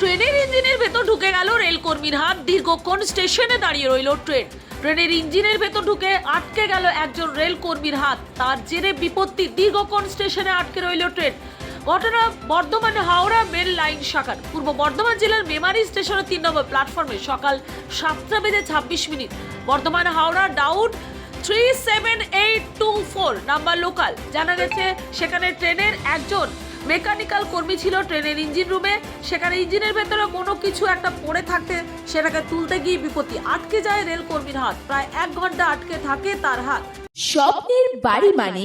ট্রেনের ইঞ্জিনের ভেতর ঢুকে গেল রেলকর্মীর হাত। দীর্ঘক্ষণ স্টেশনে দাঁড়িয়ে রইল ট্রেন। ট্রেনের ইঞ্জিনের ভেতর ঢুকে আটকে গেল একজন রেলকর্মীর হাত। তার জেরে বিপত্তি, দীর্ঘক্ষণ স্টেশনে আটকে রইল ট্রেন। ঘটনা বর্ধমান হাওড়া মেল লাইন শাখার। পূর্ব বর্ধমান জেলার মেমারি স্টেশনের তিন নম্বর প্ল্যাটফর্মে সকাল সাতটা বেজে ছাব্বিশ minute. Bardhaman Howrah down three seven eight two four number local. জানা গেছে, সেখানে ট্রেনের একজন মেকানিক্যাল কর্মী ছিল ট্রেনের ইঞ্জিন রুমে। সেখানে ইঞ্জিনের ভেতরে কোনো কিছু একটা পড়ে থাকতে সেটাকে তুলতে গিয়ে বিপত্তি আটকে যায় রেল কর্মীর হাত। প্রায় এক ঘণ্টা আটকে থাকে তার হাত। স্বপ্নের বাড়ি মানে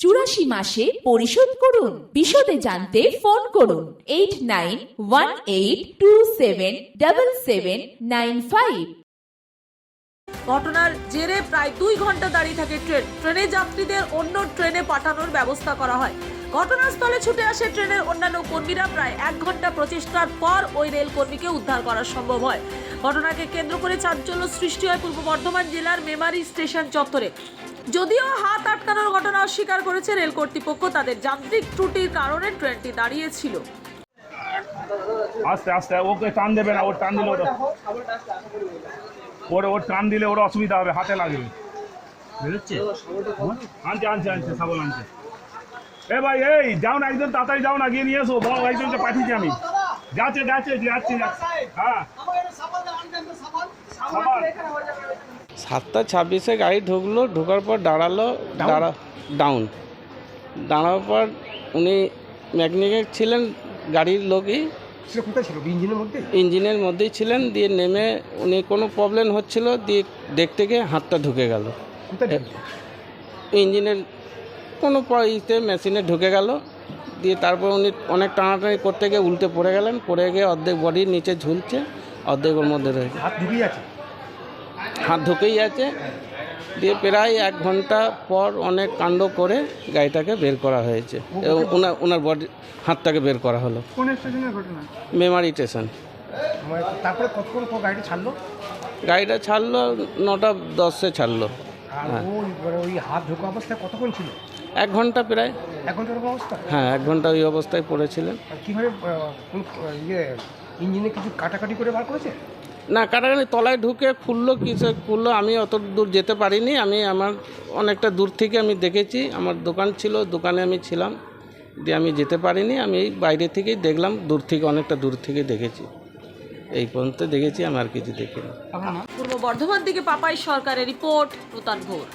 চুরাশি মাসে পরিশোধ করুন। বিশদে জানতে ফোন করুন। Eight nine one eight two seven double seven nine five. ঘটনার জেরে প্রায় দুই ঘণ্টা দাঁড়িয়ে থাকে ট্রেন। ট্রেনে যাত্রীদের অন্য ট্রেনে পাঠানোর ব্যবস্থা করা হয়। ঘটনাস্থলে ছুটে আসে ট্রেনের অন্যান্য কর্মীরা। প্রায় এক ঘণ্টা প্রচেষ্টার পর ওই রেল কর্মীকে উদ্ধার করা সম্ভব হয়। ঘটনাকে কেন্দ্র করে চাঞ্চল্য সৃষ্টি হয় পূর্ব বর্ধমান জেলার মেমারি স্টেশন চত্বরে। যদিও হাত আটকানোর ঘটনা অস্বীকার করেছে রেল কর্তৃপক্ষ তাদের যান্ত্রিক ত্রুটির কারণে ট্রেনটি দাঁড়িয়েছিল। আস্তে আস্তে ওকে টান দেবে না ওর টান দিলে ওর ওর ওর টান দিলে ওর অসুবিধা হবে হাতে লাগবে। বেরোচ্ছে? আনছে আনছে আনছে সাবল আনছে। এ ভাই এই যাও না একজন তাড়াতাড়ি যাও না গিয়ে নিয়ে এসো বড় একজনকে পাঠিয়েছি আমি। যাচ্ছে যাচ্ছে যাচ্ছি যাচ্ছি। হ্যাঁ। সাবান সাতটা ছাব্বিশে গাড়ি ঢুকলো ঢোকার পর দাঁড়াল দাঁড়া ডাউন দাঁড়ানোর পর উনি মেকানিক ছিলেন গাড়ির লোকই। ইঞ্জিনের মধ্যে? ইঞ্জিনের মধ্যেই ছিলেন দিয়ে নেমে উনি কোনো প্রবলেম হচ্ছিল দিয়ে দেখতে গিয়ে হাতটা ঢুকে গেল। ইঞ্জিনের কোনো ইতে মেশিনে ঢুকে গেল দিয়ে তারপর উনি অনেক টানাটানি করতে গিয়ে উল্টে পড়ে গেলেন পড়ে গিয়ে অর্ধেক বডির নিচে ঝুলছে অর্ধেক ওর মধ্যে রয়েছে হাত ঢুকিয়ে আছে? হাত ঢুকেই আছে দিয়ে প্রায় এক ঘণ্টা পর অনেক কাণ্ড করে গাড়িটাকে বের করা হয়েছে। এবং ওনার ওনার বডি হাতটাকে বের করা হলো। কোন স্টেশনের ঘটনা? মেমারি স্টেশন। তারপরে কতক্ষণ পর গাড়িটা ছাড়লো? গাড়িটা ছাড়লো নটা দশে ছাড়লো। আর মানে ওই হাত ঢোকা অবস্থায় কতক্ষণ ছিল? এক ঘণ্টা প্রায়। এক ঘণ্টার অবস্থা? হ্যাঁ এক ঘণ্টা ওই অবস্থায় পড়েছিলেন। কীভাবে ইয়ে ইঞ্জিনে কিছু কাটাকাটি করে বার করেছে? না কাটাকানি তলায় ঢুকে খুললো কিছু খুললো, আমি অত দূর যেতে পারিনি। আমি আমার অনেকটা দূর থেকে আমি দেখেছি, আমার দোকান ছিল, দোকানে আমি ছিলাম, দিয়ে আমি যেতে পারিনি। আমি বাইরে থেকেই দেখলাম, দূর থেকে, অনেকটা দূর থেকে দেখেছি। এই পর্যন্ত দেখেছি, আমি আর কিছু দেখিনি। পূর্ব বর্ধমান থেকে পাপাই সরকারের রিপোর্ট প্রতান ভোর।